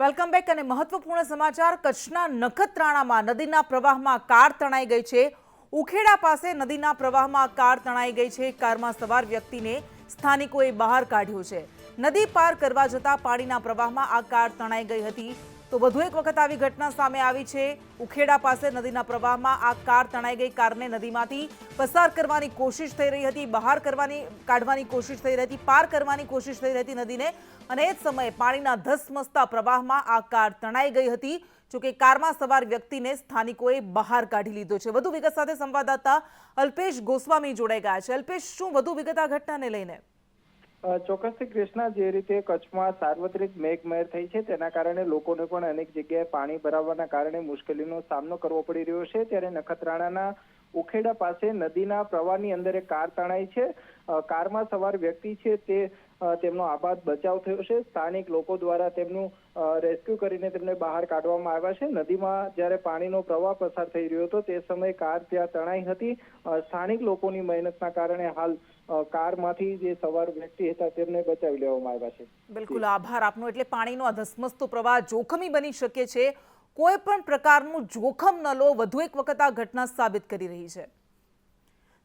Welcome back અને મહત્વપૂર્ણ સમાચાર. કચ્છના નખત્રાણામાં નદીના પ્રવાહમાં કાર તણાઈ ગઈ છે. ઉખેડા પાસે નદીના પ્રવાહમાં કાર તણાઈ ગઈ છે. કારમાં સવાર વ્યક્તિને સ્થાનિકોએ બહાર કાઢ્યો છે. નદી પાર કરવા જતા પાણીના પ્રવાહમાં આ કાર તણાઈ ગઈ હતી. તો વધુ એક વખત આવી ઘટના સામે આવી છે. ઉખેડા પાસે નદીના પ્રવાહમાં આ કાર તણાઈ ગઈ. કારને નદીમાંથી પસાર કરવાની કોશિશ થઈ રહી હતી. બહાર કરવાની, કાઢવાની કોશિશ થઈ રહી હતી. પાર કરવાની કોશિશ થઈ રહી હતી નદીને. અને એ જ સમયે પાણીના ધસમસતા પ્રવાહમાં આ કાર તણાઈ ગઈ હતી. જોકે કારમાં સવાર વ્યક્તિને સ્થાનિકોએ બહાર કાઢી લીધો છે. વધુ વિગત સાથે સંવાદદાતા અલ્પેશ ગોસ્વામી જોડાઈ ગયા છે. અલ્પેશ, શું વધુ વિગત આ ઘટનાને લઈને? ચોક્કસથી કૃષ્ણા, જે રીતે કચ્છમાં સાર્વત્રિક મેઘમહેર થઈ છે, તેના કારણે લોકોને પણ અનેક જગ્યાએ પાણી ભરાવાના કારણે મુશ્કેલીનો સામનો કરવો પડી રહ્યો છે. ત્યારે નખત્રાણાના ઉખેડા પાસે નદીના પ્રવાહની અંદર એક કાર તણાઈ છે. કારમાં સવાર વ્યક્તિ છે તે તેમનો આબાદ બચાવ થયો છે. સ્થાનિક લોકો દ્વારા તેમનું રેસ્ક્યુ કરીને તેમને બહાર કાઢવામાં આવ્યા છે. નદીમાં જ્યારે પાણીનો પ્રવાહ પસાર થઈ રહ્યો હતો તે સમયે કાર ત્યાં તણાઈ હતી. સ્થાનિક લોકોની મહેનતના કારણે હાલ કારમાંથી જે સવાર વ્યક્તિ હતા તેમને બચાવી લેવામાં આવ્યા છે. બિલકુલ આભાર આપનો. એટલે પાણીનો આ ધસમસતો પ્રવાહ જોખમી બની શકે છે. કોઈ પણ પ્રકારનું જોખમ ન લો, વધુ એક વખત આ ઘટના સાબિત કરી રહી છે.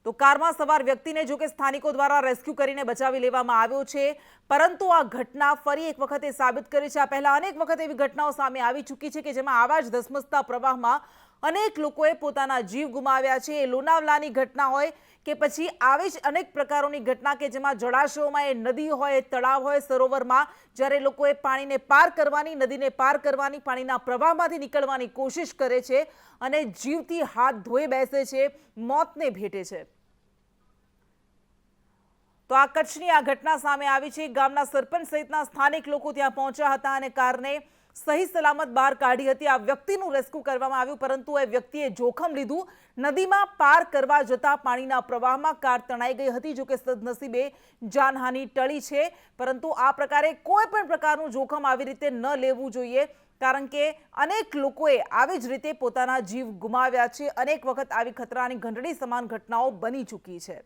તો કારમાં સવાર વ્યક્તિને જો કે સ્થાનિકો દ્વારા રેસ્ક્યુ કરીને બચાવી લેવામાં આવ્યો છે, પરંતુ આ ઘટના ફરી એક વખતે સાબિત કરી છે. આ પહેલા અનેક વખત એવી ઘટનાઓ સામે આવી ચૂકી છે કે જેમાં આવા જ ધસમસતા પ્રવાહમાં અનેક લોકોએ પોતાના જીવ ગુમાવ્યા છે. એ લોનાવલાની ઘટના હોય કે પછી આવી જ અનેક પ્રકારોની ઘટના કે જેમાં જળાશયોમાં એ નદી હોય તળાવ હોય, સરોવરમાં જ્યારે લોકોએ પાણીને પાર કરવાની, નદીને પાર કરવાની, પાણીના પ્રવાહમાંથી નીકળવાની કોશિશ કરે છે અને જીવથી હાથ ધોઈ બેસે છે, મોતને ભેટે છે. તો આ કચ્છની આ ઘટના સામે આવી છે. ગામના સરપંચ સહિતના સ્થાનિક લોકો ત્યાં પહોંચ્યા હતા અને કારને સહી સલામત બહાર કાઢી હતી. આ વ્યક્તિનું રેસ્ક્યુ કરવામાં આવ્યું, પરંતુ એ વ્યક્તિએ જોખમ લીધું. નદીમાં પાર કરવા જતા પાણીના પ્રવાહમાં કાર તણાઈ ગઈ હતી જો કે સદનસીબે જાનહાનિ ટળી છે. પરંતુ આ પ્રકારે કોઈ પણ પ્રકારનું જોખમ આવી રીતે ન લેવું જોઈએ, કારણ કે અનેક લોકોએ આવી જ રીતે પોતાના જીવ ગુમાવ્યા છે. અનેક વખત આવી ખતરાની ઘંટડી સમાન ઘટનાઓ બની ચૂકી છે.